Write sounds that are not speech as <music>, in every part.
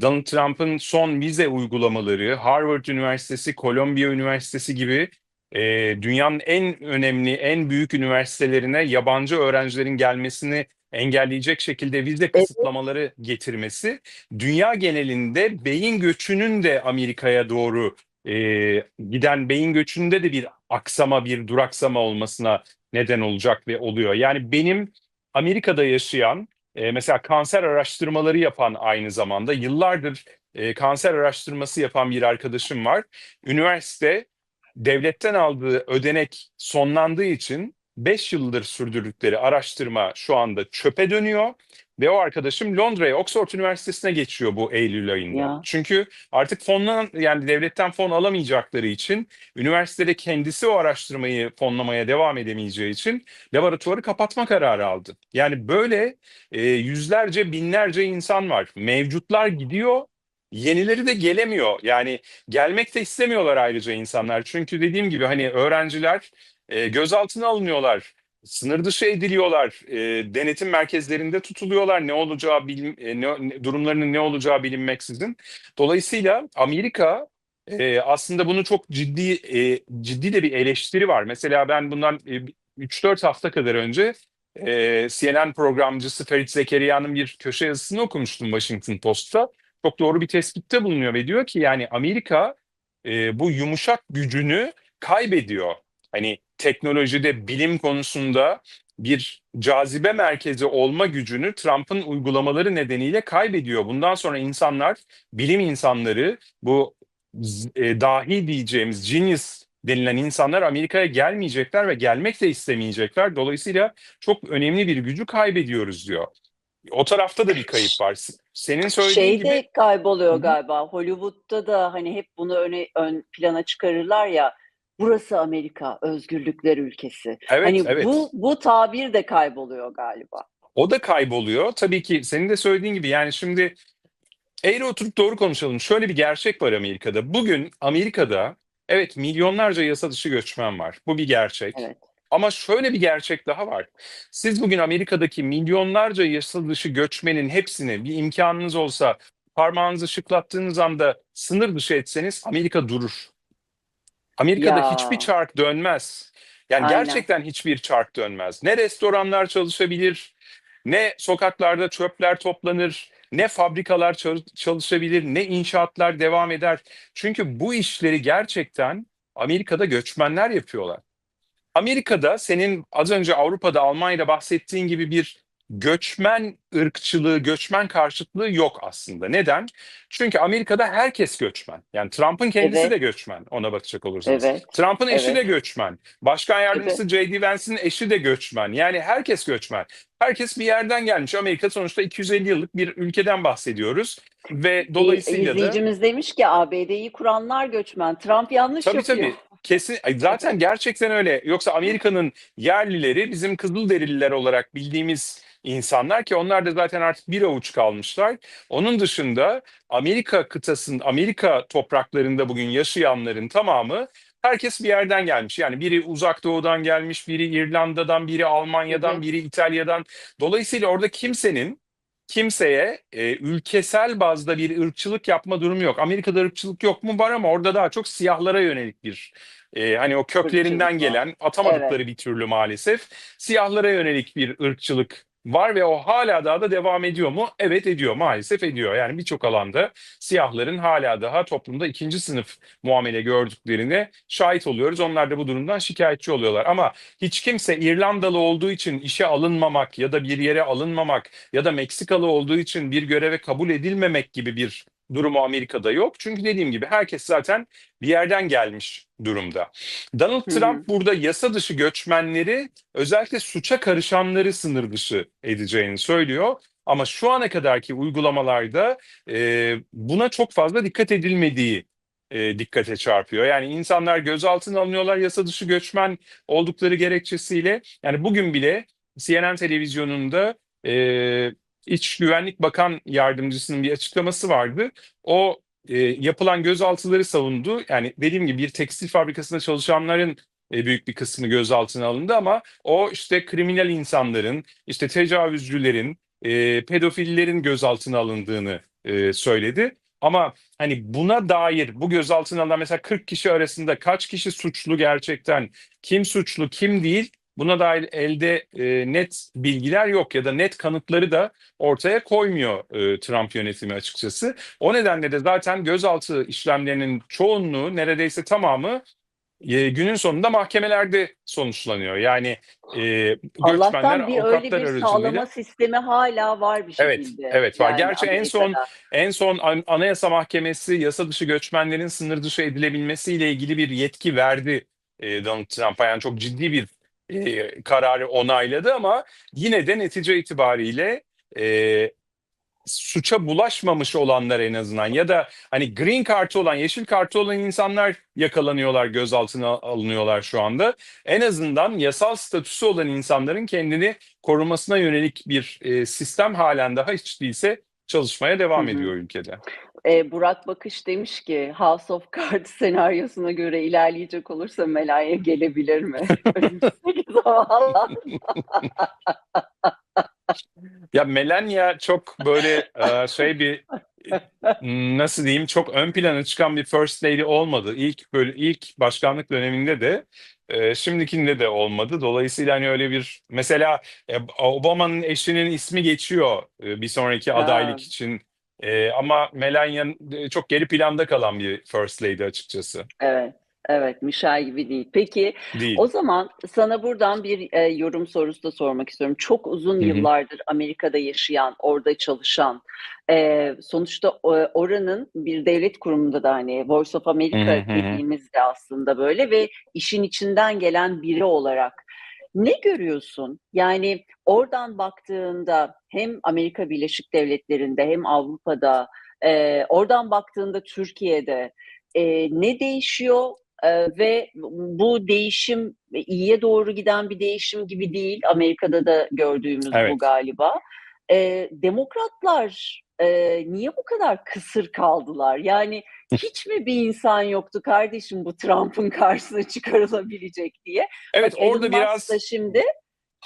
Donald Trump'ın son vize uygulamaları, Harvard Üniversitesi, Columbia Üniversitesi gibi e, dünyanın en önemli, en büyük üniversitelerine yabancı öğrencilerin gelmesini engelleyecek şekilde vize kısıtlamaları getirmesi, dünya genelinde beyin göçünün de Amerika'ya doğru e, giden beyin göçünde de bir aksama, bir duraksama olmasına neden olacak ve oluyor. Yani benim Amerika'da yaşayan, e, mesela kanser araştırmaları yapan aynı zamanda yıllardır e, kanser araştırması yapan bir arkadaşım var. Üniversite devletten aldığı ödenek sonlandığı için 5 yıldır sürdürdükleri araştırma şu anda çöpe dönüyor ve o arkadaşım Londra'ya Oxford Üniversitesi'ne geçiyor bu Eylül ayında. Ya. Çünkü artık fonlanan yani devletten fon alamayacakları için üniversitede kendisi o araştırmayı fonlamaya devam edemeyeceği için laboratuvarı kapatma kararı aldı. Yani böyle e, yüzlerce binlerce insan var. Mevcutlar gidiyor, yenileri de gelemiyor. Yani gelmek de istemiyorlar ayrıca insanlar. Çünkü dediğim gibi hani öğrenciler e, gözaltına alınıyorlar. Sınır dışı ediliyorlar, e, denetim merkezlerinde tutuluyorlar. Ne olacağı bilim, e, ne, durumlarının ne olacağı bilinmeksizin. Dolayısıyla Amerika e, aslında bunu çok ciddi e, ciddi de bir eleştiri var. Mesela ben bundan e, 3-4 hafta kadar önce e, CNN programcısı Ferit Zekeriya'nın bir köşe yazısını okumuştum Washington Post'ta. Çok doğru bir tespitte bulunuyor ve diyor ki yani Amerika e, bu yumuşak gücünü kaybediyor. Hani teknolojide, bilim konusunda bir cazibe merkezi olma gücünü Trump'ın uygulamaları nedeniyle kaybediyor. Bundan sonra insanlar, bilim insanları, bu e, dahi diyeceğimiz genius denilen insanlar Amerika'ya gelmeyecekler ve gelmek de istemeyecekler. Dolayısıyla çok önemli bir gücü kaybediyoruz diyor. O tarafta da bir kayıp var. Senin söylediğin Şey gibi de kayboluyor galiba. Hollywood'da da hani hep bunu öne ön plana çıkarırlar ya. Burası Amerika, özgürlükler ülkesi. evet Hani evet. bu bu tabir de kayboluyor galiba. O da kayboluyor. Tabii ki senin de söylediğin gibi yani şimdi eğri oturup doğru konuşalım. Şöyle bir gerçek var Amerika'da. Bugün Amerika'da evet milyonlarca yasa dışı göçmen var. Bu bir gerçek. Evet. Ama şöyle bir gerçek daha var. Siz bugün Amerika'daki milyonlarca yasa dışı göçmenin hepsini bir imkanınız olsa parmağınızı şıklattığınız anda sınır dışı etseniz Amerika durur. Amerika'da Ya. hiçbir çark dönmez. Yani Aynen. gerçekten hiçbir çark dönmez. Ne restoranlar çalışabilir, ne sokaklarda çöpler toplanır, ne fabrikalar çal- çalışabilir, ne inşaatlar devam eder. Çünkü bu işleri gerçekten Amerika'da göçmenler yapıyorlar. Amerika'da senin az önce Avrupa'da Almanya'da bahsettiğin gibi bir göçmen ırkçılığı, göçmen karşıtlığı yok aslında. Neden? Çünkü Amerika'da herkes göçmen. Yani Trump'ın kendisi Evet. de göçmen ona bakacak olursanız. Evet. Trump'ın eşi Evet. de göçmen. Başkan yardımcısı J.D. Vance'in eşi de göçmen. Yani herkes göçmen. Herkes bir yerden gelmiş. Amerika sonuçta 250 yıllık bir ülkeden bahsediyoruz. Ve dolayısıyla da... İzleyicimiz demiş ki ABD'yi kuranlar göçmen. Trump yanlış Tabii yapıyor. tabii. Kesin ay zaten gerçekten öyle. Yoksa Amerika'nın yerlileri bizim Kızılderililer olarak bildiğimiz insanlar ki onlar da zaten artık bir avuç kalmışlar. Onun dışında Amerika kıtasının Amerika topraklarında bugün yaşayanların tamamı herkes bir yerden gelmiş. Yani biri uzak doğudan gelmiş, biri İrlanda'dan, biri Almanya'dan, biri İtalya'dan. Dolayısıyla orada kimsenin kimseye e, ülkesel bazda bir ırkçılık yapma durumu yok. Amerika'da ırkçılık yok mu? Var ama orada daha çok siyahlara yönelik bir e, hani o köklerinden gelen atamadıkları bir türlü maalesef siyahlara yönelik bir ırkçılık var ve o hala daha da devam ediyor mu? Evet ediyor maalesef ediyor. Yani birçok alanda siyahların hala daha toplumda ikinci sınıf muamele gördüklerine şahit oluyoruz. Onlar da bu durumdan şikayetçi oluyorlar. Ama hiç kimse İrlandalı olduğu için işe alınmamak ya da bir yere alınmamak ya da Meksikalı olduğu için bir göreve kabul edilmemek gibi bir durumu Amerika'da yok. Çünkü dediğim gibi herkes zaten bir yerden gelmiş durumda. Donald. Trump burada yasa dışı göçmenleri özellikle suça karışanları sınır dışı edeceğini söylüyor. Ama şu ana kadarki uygulamalarda e, buna çok fazla dikkat edilmediği e, dikkate çarpıyor. Yani insanlar gözaltına alınıyorlar yasa dışı göçmen oldukları gerekçesiyle. Yani bugün bile CNN televizyonunda e, İç Güvenlik Bakan Yardımcısının bir açıklaması vardı. O e, yapılan gözaltıları savundu. Yani dediğim gibi bir tekstil fabrikasında çalışanların e, büyük bir kısmı gözaltına alındı ama o işte kriminal insanların, işte tecavüzcülerin, e, pedofillerin gözaltına alındığını e, söyledi. Ama hani buna dair bu gözaltına alınan mesela 40 kişi arasında kaç kişi suçlu gerçekten, kim suçlu, kim değil buna dair elde e, net bilgiler yok ya da net kanıtları da ortaya koymuyor e, Trump yönetimi açıkçası. O nedenle de zaten gözaltı işlemlerinin çoğunluğu neredeyse tamamı e, günün sonunda mahkemelerde sonuçlanıyor. Yani e, Allah'tan göçmenler bir öyle bir aracılığıyla sağlama sistemi hala var bir Evet, şekilde. evet var. Yani Gerçi en son en son An- Anayasa Mahkemesi yasa dışı göçmenlerin sınır dışı edilebilmesiyle ilgili bir yetki verdi e, Donald Trump'a. Yani çok ciddi bir e, kararı onayladı ama yine de netice itibariyle e, suça bulaşmamış olanlar en azından ya da hani green kartı olan, yeşil kartı olan insanlar yakalanıyorlar, gözaltına alınıyorlar şu anda. En azından yasal statüsü olan insanların kendini korumasına yönelik bir e, sistem halen daha hiç değilse çalışmaya devam Hı hı. ediyor ülkede. E, Burak Bakış demiş ki House of Cards <laughs> senaryosuna göre ilerleyecek olursa Melania gelebilir mi? <laughs> <laughs> Ya Melania çok böyle e, şey bir nasıl diyeyim çok ön plana çıkan bir first lady olmadı. İlk böyle ilk başkanlık döneminde de e, şimdikinde de olmadı. Dolayısıyla hani öyle bir mesela e, Obama'nın eşinin ismi geçiyor e, bir sonraki Ha. adaylık için. E, ama Melania çok geri planda kalan bir first lady açıkçası. Evet, evet Michelle gibi değil. Peki Değil. o zaman sana buradan bir e, yorum sorusu da sormak istiyorum. Çok uzun Hı hı. yıllardır Amerika'da yaşayan, orada çalışan, e, sonuçta e, oranın bir devlet kurumunda da hani Voice of America Hı hı hı hı. dediğimiz de aslında böyle ve işin içinden gelen biri olarak ne görüyorsun? Yani oradan baktığında hem Amerika Birleşik Devletleri'nde hem Avrupa'da, e, oradan baktığında Türkiye'de e, ne değişiyor? E, ve bu değişim iyiye doğru giden bir değişim gibi değil. Amerika'da da gördüğümüz bu Evet. galiba. E, demokratlar e, niye bu kadar kısır kaldılar? Yani hiç mi bir insan yoktu kardeşim bu Trump'ın karşısına çıkarılabilecek diye? Evet Bak Elon orada Musk biraz da şimdi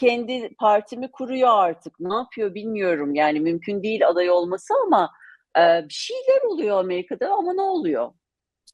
kendi partimi kuruyor artık. Ne yapıyor bilmiyorum. Yani mümkün değil aday olması ama e, bir şeyler oluyor Amerika'da ama ne oluyor?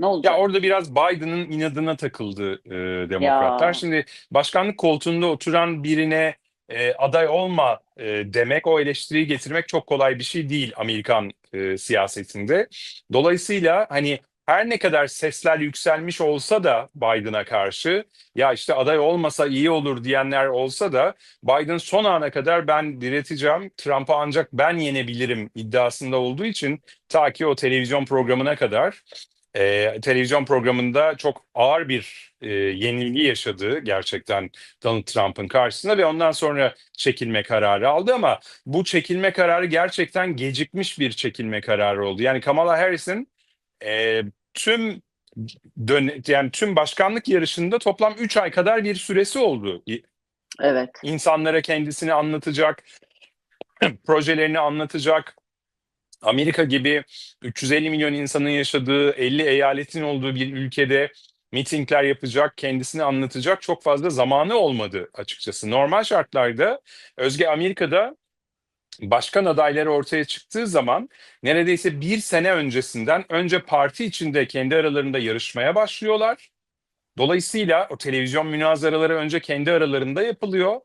Ne Ya olacak? orada biraz Biden'ın inadına takıldı e, demokratlar. Ya. Şimdi başkanlık koltuğunda oturan birine e, aday olma e, demek, o eleştiriyi getirmek çok kolay bir şey değil Amerikan e, siyasetinde. Dolayısıyla hani her ne kadar sesler yükselmiş olsa da Biden'a karşı ya işte aday olmasa iyi olur diyenler olsa da Biden son ana kadar ben direteceğim, Trump'ı ancak ben yenebilirim iddiasında olduğu için ta ki o televizyon programına kadar e, televizyon programında çok ağır bir e, yenilgi yaşadığı gerçekten Donald Trump'ın karşısında ve ondan sonra çekilme kararı aldı ama bu çekilme kararı gerçekten gecikmiş bir çekilme kararı oldu. Yani Kamala Harris'in e, tüm dön yani tüm başkanlık yarışında toplam 3 ay kadar bir süresi oldu. Evet. İnsanlara kendisini anlatacak, <clears throat> projelerini anlatacak, Amerika gibi 350 milyon insanın yaşadığı 50 eyaletin olduğu bir ülkede mitingler yapacak, kendisini anlatacak çok fazla zamanı olmadı açıkçası. Normal şartlarda Özge Amerika'da başkan adayları ortaya çıktığı zaman neredeyse bir sene öncesinden önce parti içinde kendi aralarında yarışmaya başlıyorlar. Dolayısıyla o televizyon münazaraları önce kendi aralarında yapılıyor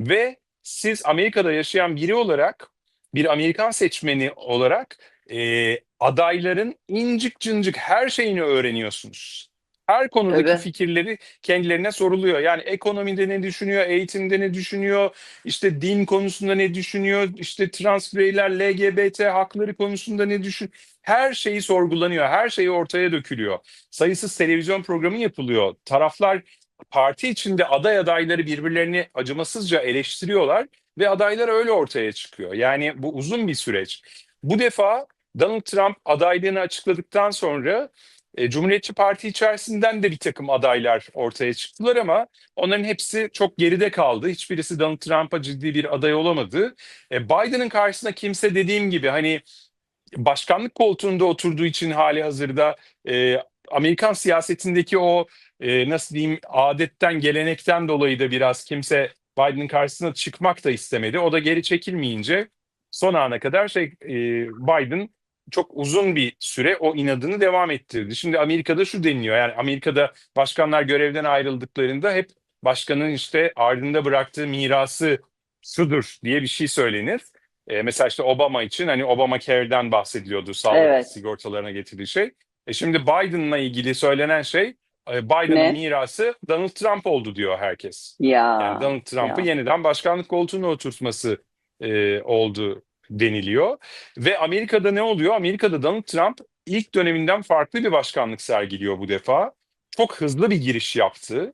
ve siz Amerika'da yaşayan biri olarak bir Amerikan seçmeni olarak e, adayların incik cıncık her şeyini öğreniyorsunuz. Her konudaki Tabii. fikirleri kendilerine soruluyor. Yani ekonomide ne düşünüyor, eğitimde ne düşünüyor, işte din konusunda ne düşünüyor, işte trans bireyler, LGBT hakları konusunda ne düşün. Her şeyi sorgulanıyor, her şeyi ortaya dökülüyor. Sayısız televizyon programı yapılıyor. Taraflar parti içinde aday adayları birbirlerini acımasızca eleştiriyorlar ve adaylar öyle ortaya çıkıyor. Yani bu uzun bir süreç. Bu defa Donald Trump adaylığını açıkladıktan sonra e, Cumhuriyetçi Parti içerisinden de bir takım adaylar ortaya çıktılar ama onların hepsi çok geride kaldı. Hiçbirisi Donald Trump'a ciddi bir aday olamadı. E, Biden'ın karşısında kimse dediğim gibi hani başkanlık koltuğunda oturduğu için hali hazırda e, Amerikan siyasetindeki o e, nasıl diyeyim adetten gelenekten dolayı da biraz kimse Biden'ın karşısına çıkmak da istemedi. O da geri çekilmeyince son ana kadar şey e, Biden çok uzun bir süre o inadını devam ettirdi. Şimdi Amerika'da şu deniliyor yani Amerika'da başkanlar görevden ayrıldıklarında hep başkanın işte ardında bıraktığı mirası şudur diye bir şey söylenir. E, mesela işte Obama için hani Obamacare'den bahsediliyordu sağlık Evet. sigortalarına getirdiği şey. E şimdi Biden'la ilgili söylenen şey e, Biden'ın mirası Donald Trump oldu diyor herkes. Ya. Yani Donald Trump'ı ya. yeniden başkanlık koltuğuna oturtması e, oldu deniliyor. Ve Amerika'da ne oluyor? Amerika'da Donald Trump ilk döneminden farklı bir başkanlık sergiliyor bu defa. Çok hızlı bir giriş yaptı.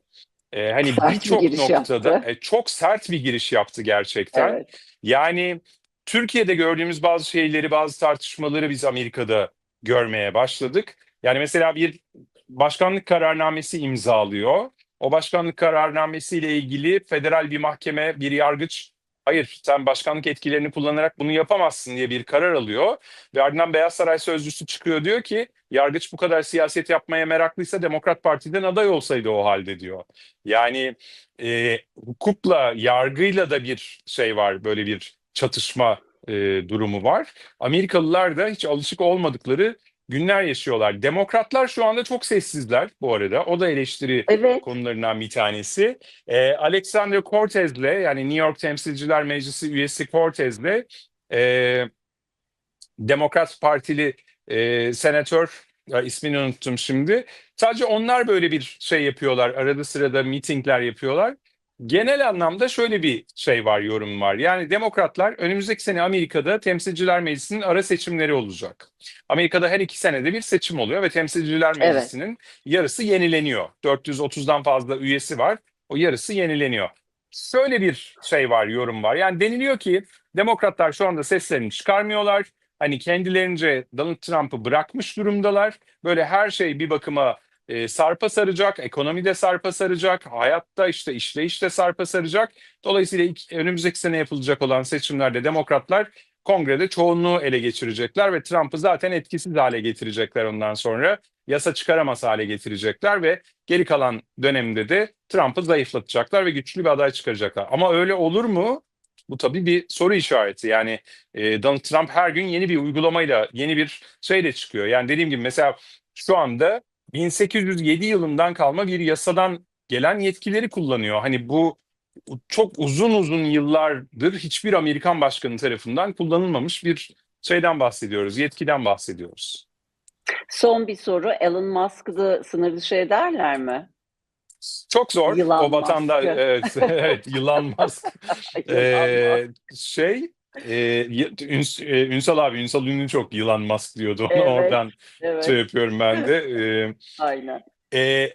E, hani bir birçok giriş noktada yaptı. e, çok sert bir giriş yaptı gerçekten. Evet. Yani Türkiye'de gördüğümüz bazı şeyleri, bazı tartışmaları biz Amerika'da görmeye başladık. Yani mesela bir başkanlık kararnamesi imzalıyor. O başkanlık kararnamesiyle ilgili federal bir mahkeme, bir yargıç hayır sen başkanlık etkilerini kullanarak bunu yapamazsın diye bir karar alıyor. Ve ardından Beyaz Saray sözcüsü çıkıyor diyor ki yargıç bu kadar siyaset yapmaya meraklıysa Demokrat Parti'den aday olsaydı o halde diyor. Yani e, hukukla, yargıyla da bir şey var, böyle bir çatışma e, durumu var. Amerikalılar da hiç alışık olmadıkları günler yaşıyorlar. Demokratlar şu anda çok sessizler bu arada. O da eleştiri Evet. konularından bir tanesi. E, Alexander Cortez'le yani New York Temsilciler Meclisi üyesi Cortez'le e, Demokrat Partili e, senatör ya ismini unuttum şimdi. Sadece onlar böyle bir şey yapıyorlar. Arada sırada mitingler yapıyorlar. Genel anlamda şöyle bir şey var, yorum var. Yani demokratlar önümüzdeki sene Amerika'da Temsilciler Meclisi'nin ara seçimleri olacak. Amerika'da her iki senede bir seçim oluyor ve Temsilciler Evet. Meclisi'nin yarısı yenileniyor. 430'dan fazla üyesi var. O yarısı yenileniyor. Şöyle bir şey var, yorum var. Yani deniliyor ki demokratlar şu anda seslerini çıkarmıyorlar. Hani kendilerince Donald Trump'ı bırakmış durumdalar. Böyle her şey bir bakıma e, sarpa saracak, ekonomide sarpa saracak, hayatta işte işleyişte sarpa saracak. Dolayısıyla ilk, önümüzdeki sene yapılacak olan seçimlerde demokratlar kongrede çoğunluğu ele geçirecekler ve Trump'ı zaten etkisiz hale getirecekler ondan sonra. Yasa çıkaramaz hale getirecekler ve geri kalan dönemde de Trump'ı zayıflatacaklar ve güçlü bir aday çıkaracaklar. Ama öyle olur mu? Bu tabii bir soru işareti. Yani e, Donald Trump her gün yeni bir uygulamayla, yeni bir şeyle çıkıyor. Yani dediğim gibi mesela şu anda 1807 yılından kalma bir yasadan gelen yetkileri kullanıyor. Hani bu çok uzun uzun yıllardır hiçbir Amerikan başkanı tarafından kullanılmamış bir şeyden bahsediyoruz, yetkiden bahsediyoruz. Son bir soru. Elon Musk'ı sınır dışı ederler mi? Çok zor. Yılan o vatanda evet, <laughs> evet yılan Musk. <laughs> Yılan Ee, Musk. şey e, y- Üns- e, Ünsal abi Ünsal Ünlü çok yılan Musk diyordu. Onu <laughs> Evet, oradan Evet. şey yapıyorum ben de. <laughs> Ee, Aynen. e,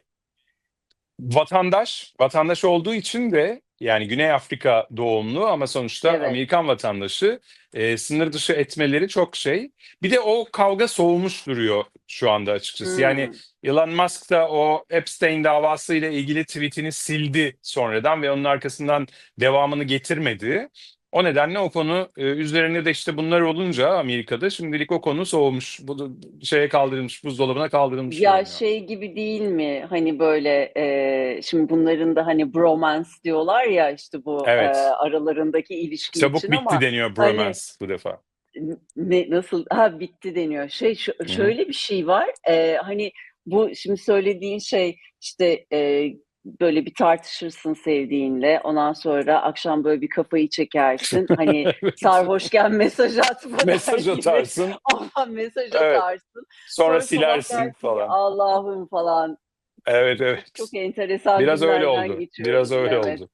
vatandaş, vatandaş olduğu için de yani Güney Afrika doğumlu ama sonuçta Evet. Amerikan vatandaşı e, sınır dışı etmeleri çok şey. Bir de o kavga soğumuş duruyor şu anda açıkçası. Yani Hmm. Elon Musk da o Epstein davası ile ilgili tweetini sildi sonradan ve onun arkasından devamını getirmedi. O nedenle o konu e, üzerine de işte bunlar olunca Amerika'da şimdilik o konu soğumuş. Bu da şeye kaldırılmış, buzdolabına kaldırılmış. Ya görünüyor. şey gibi değil mi? Hani böyle e, şimdi bunların da hani bromance diyorlar ya işte bu Evet. e, aralarındaki ilişki Çabuk için bitti ama deniyor hani bromance bu defa. ne nasıl ha bitti deniyor. Şey hı. şöyle bir şey var. e, hani bu şimdi söylediğin şey işte e, böyle bir tartışırsın sevdiğinle. Ondan sonra akşam böyle bir kafayı çekersin. <laughs> Hani sarhoşken mesaj atma <laughs> Mesaj atarsın, <laughs> Ama mesaj Evet. atarsın. sonra sabah silersin dersin falan. Allah'ım falan. Evet evet. Çok enteresan Biraz öyle oldu. Biraz öyle Evet. oldu.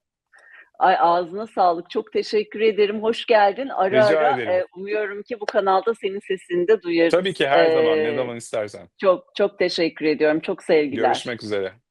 Ay ağzına sağlık. Çok teşekkür ederim. Hoş geldin. Ara Rica ara ederim. e, umuyorum ki bu kanalda senin sesini de duyarız. Tabii ki her zaman Ee, ne zaman istersen. Çok çok teşekkür ediyorum. Çok sevgiler. Görüşmek üzere.